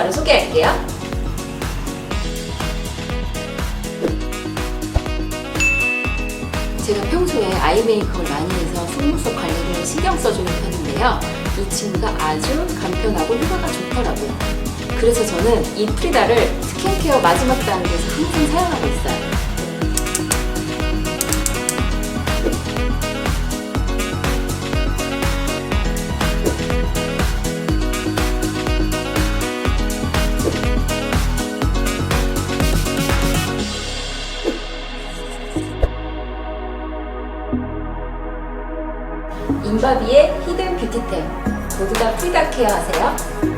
바로 소개할게요. 제가 평소에 아이 메이크업을 많이 해서 속눈썹 관리를 신경 써주는 편인데요. 이 친구가 아주 간편하고 효과가 좋더라고요. 그래서 저는 이 프리다를 스킨케어 마지막 단계에서 항상 사용하고 있어요. 인바비의 히든 뷰티템 모두 다 프리다 케어 하세요.